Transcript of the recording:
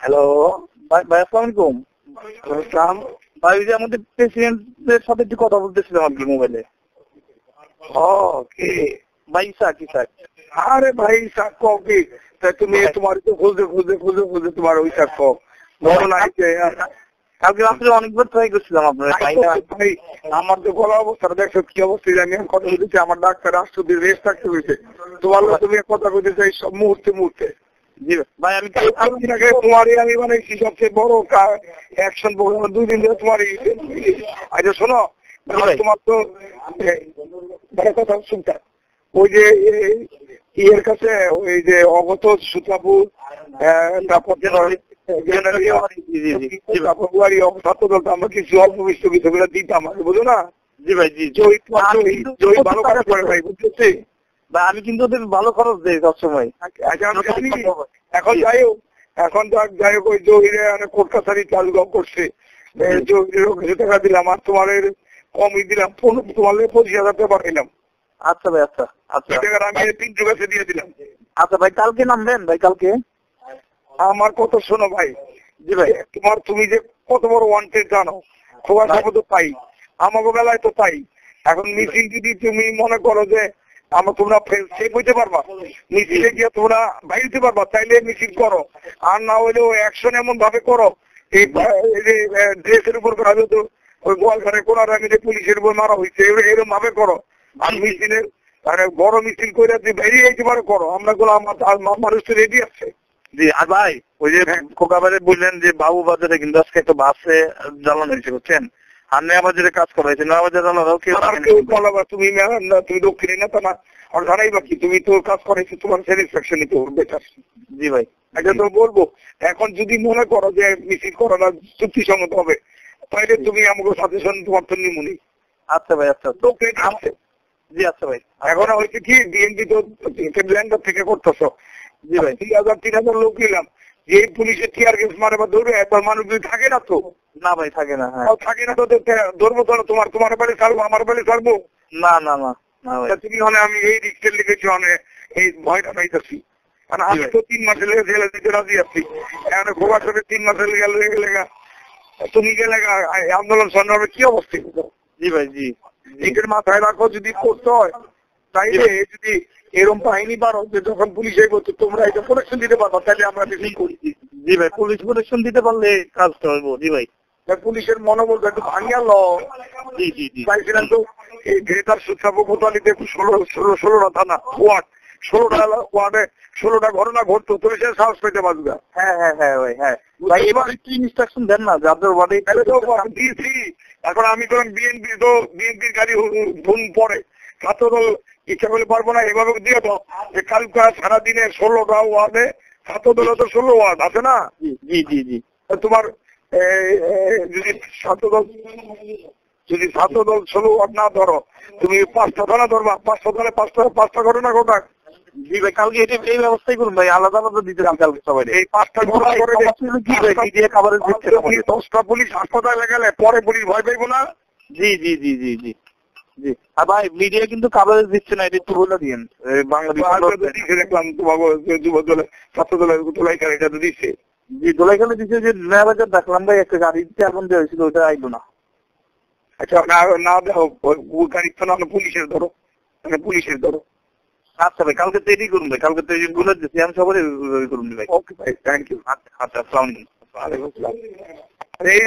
Hello ভাই ভাই আসসালামু আলাইকুম। ভাই যে আমাদের প্রেসিডেন্টের সাথে একটু কথা বলতেছিলাম কি মোবাইলে ও কি? ভাই ইসাক ইসাক। আরে ভাই সাক কি? তা তুমি তোমার তো খুঁজে খুঁজে খুঁজে খুঁজে তোমার ওই সাক মনে নাই যে কালকে রাত্রে অনেকবার ট্রাই করছিলাম আপনার ভাই আমার তো গলা অবস্থা দেখছ কি অবস্থা জানি আমি কথা বলতেছি আমার ডাক্তার রাষ্ট্রপতি রেস্ট থাকতে হয়েছে। তোমার তুমি কথা বলতে চাই সব মুহূর্তে মুহূর্তে। ভাই আমি তোমারই আমি মানে সবচেয়ে বড় অ্যাকশন প্রোগ্রাম দুই দিন ধরে তোমার আচ্ছা শোনো তোমার তো কথা শুনতে ওই যে ইয়ের কাছে ওই যে অগত সুতাপু আহ, তারপর আমরা কিছু অল্প বিস্তৃত করে দিতাম বুঝো না? জি ভাই জি। জয়ী ভালো কাজ করে ভাই বুঝতেছি আমি কিন্তু ওদের ভালো খরচ দেই সবসময়। আচ্ছা, এখন যাই হোক এখন যাক যাই হোক ওই জহিরে অনেক কোর্ট কাছারি চালু করছে এই জহিরেও কিছু টাকা দিলাম আর তোমার কমই দিলাম। তোমার পঁচিশ হাজার টাকা পাঠাইলাম। আচ্ছা ভাই আচ্ছা আচ্ছা। আমি কাছে দিয়ে দিলাম। আচ্ছা ভাই কালকে নামবেন ভাই কালকে? আমার কত শোনো ভাই। জি ভাই। তোমার তুমি যে কত বড় ওয়ান্টেড জানো খোয়া সাপো তো পাই। আমাকে বেলায় তো পাই এখন মিছিল যদি তুমি মনে করো যে আমরা তোমরা সেফ হইতে পারবা। মিছিলে গিয়ে তোমরা বাইরে পারবা তাইলে মিছিল করো। আর না হইলেও অ্যাকশন এমন ভাবে করো এই ড্রেসের উপর করা ওই গোয়ালঘাটে কোনার যে পুলিশের উপর মারা হয়েছে এরকম ভাবে করো। আর মিছিলের মানে বড় মিছিল করে যে বেরিয়ে যেতে পারো করো। আমরা গুলো আমার মানুষ তো রেডি আছে। জি আর ভাই ওই যে খোকাবারে বললেন যে বাবু বাজারে কিন্তু আজকে একটা বাসে জ্বালানো হয়েছে বুঝছেন? আর নেওয়া বাজারে কাজ করা হয়েছে। নেওয়া কেউ আমার থাকেনি কেউ কিন্তু। বলা বা তুমি তুমি দক্ষিণে না তা না। আর জানাই বাকি তুমি তো কাজ করেছ তোমার স্যাটিসফ্যাকশন নিতে হবে বেটার জি ভাই। এটা তো বলব এখন যদি মনে করো যে মিছিল করো না চুক্তিসঙ্গত হবে। তাহলে তুমি আমাকে সাজেশন তোমার তো নিমুনি। আচ্ছা ভাই আচ্ছা। তো আছে জি আচ্ছা ভাই। এখন হয়েছে কি বিএনপি তো থেকে করতেছো। জি ভাই। দুই হাজার তিন হাজার লোক নিলাম। যে পুলিশের টিয়ার গ্যাস মারে বা ধরবে একবার মানুষ যদি থাকে না তো? না ভাই থাকে না হ্যাঁ। থাকে না তো ধরবো তো তোমার তোমার বাড়ি ছাড়বো আমার বাড়ি ছাড়বো? না না না তুমি মানে আমি এই রিক্সের লিখেছি মানে এই ভয়টা পাইতেছি। মানে আমি তো তিন মাসে লেগে জেলে দিতে রাজি আছি। এখন খোবা করে তিন মাসে লেগে লেগে লেগা তুমি গেলে আন্দোলন সংগ্রামে কি অবস্থা? জি ভাই জি। নিজের মাথায় রাখো যদি করতে হয়। তাইলে যদি এরকম বাহিনী বাড়ো যে যখন পুলিশ তোমরা এটা প্রোটেকশন দিতে পারবা তাহলে আমরা করি। জি ভাই পুলিশ প্রোটেকশন দিতে পারলে কাজটা হইব জি ভাই। পুলিশের মনোবলটা একটু ভাঙিয়া ল জি জি জি। চাইছিলেন তো এই গ্রেটার সুৎসাব কোতালিতে ষোলো ষোলো ষোলোটা থানা ওয়ার্ড। ষোলোটা ওয়ার্ডে ষোলোটা ঘটনা ঘটতো তুমি সে সাহস পেতে পারবে হ্যাঁ হ্যাঁ হ্যাঁ ভাই হ্যাঁ। ভাই এবার একটু ইনস্ট্রাকশন দেন না যাদের তো দিয়েছি। এখন আমি তো বিএনপি তো বিএনপির গাড়ি ফোন পরে। ছাত্রদল ইচ্ছা করলে পারব না এভাবে দিয়ে দাও। যে কালকা সারাদিনে ষোলোটা ওয়ার্ডে ছাত্রদল তো ষোলো ওয়ার্ড আছে না? জি জি জি তোমার যদি ছাত্রদল যদি ছাত্রদল ষোলো ওয়ার্ড না ধরো তুমি পাঁচটা থানা ধরবা পাঁচটা থানা পাঁচটা পাঁচটা ঘটনা ঘটা জি ভাই কালকে এটা এই ব্যবস্থাই করুন ভাই আলাদা আলাদা দিতে চান কালকে সবাই। এই পাঁচটা ঘটনা করে কি ভাই দিয়ে খাবারের দিচ্ছে দশটা পুলিশ হাসপাতালে গেলে পরে পুলিশ ভয় পাইবো না? জি জি জি জি জি। জি। আর ভাই মিডিয়া কিন্তু কাভারেজ দিচ্ছে না এটা একটু বলে দিন বাংলাদেশ আজকে তো দিছে দেখলাম তোমাকে ছাত্র দলের তোলাই এটা তো দিচ্ছে। জি দোলাইখানে দিচ্ছে যে নয়া বাজার দেখলাম ভাই একটা গাড়িতে এখন দেওয়া হয়েছিল ওটা আইলো না। আচ্ছা না না দেখো গাড়ি তো না পুলিশের ধরো। মানে পুলিশের ধরো। আচ্ছা ভাই কালকে তৈরি করুন ভাই কালকে তৈরি বলে দিচ্ছি আমি সবারই করুন ভাই। ওকে ভাই থ্যাংক ইউ আচ্ছা আচ্ছা আসসালামু আলাইকুম। আসসালাম। এই